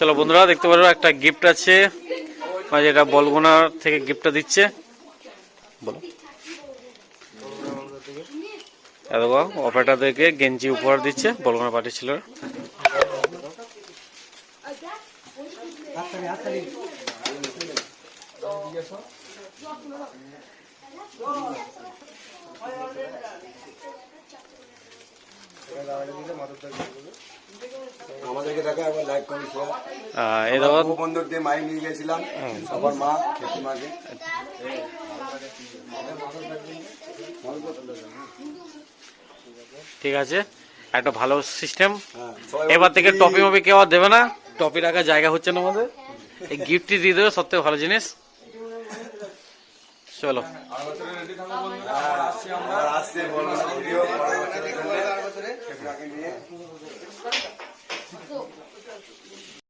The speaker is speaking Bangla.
চলো বন্ধুরা, দেখতে পারো একটা গিফট আছে। মানে যেটা বলগুনার থেকে গিফটটা দিচ্ছে। বলো। অপারেটারদেরকে গেঞ্জি উপহার দিচ্ছে, বলগুনা পার্টি ছিল দেখো একবার নিয়ে গেছিলাম। সবার মা মাকে ঠিক আছে। একটা ভালো সিস্টেম হ্যাঁ এবার থেকে টপি মপি কেউ আর দেবে না। টপি রাখার জায়গা হচ্ছে না আমাদের। এই গিফটই দিয়ে দেবে সব থেকে ভালো জিনিস। চলো। আর আসছে 我做不知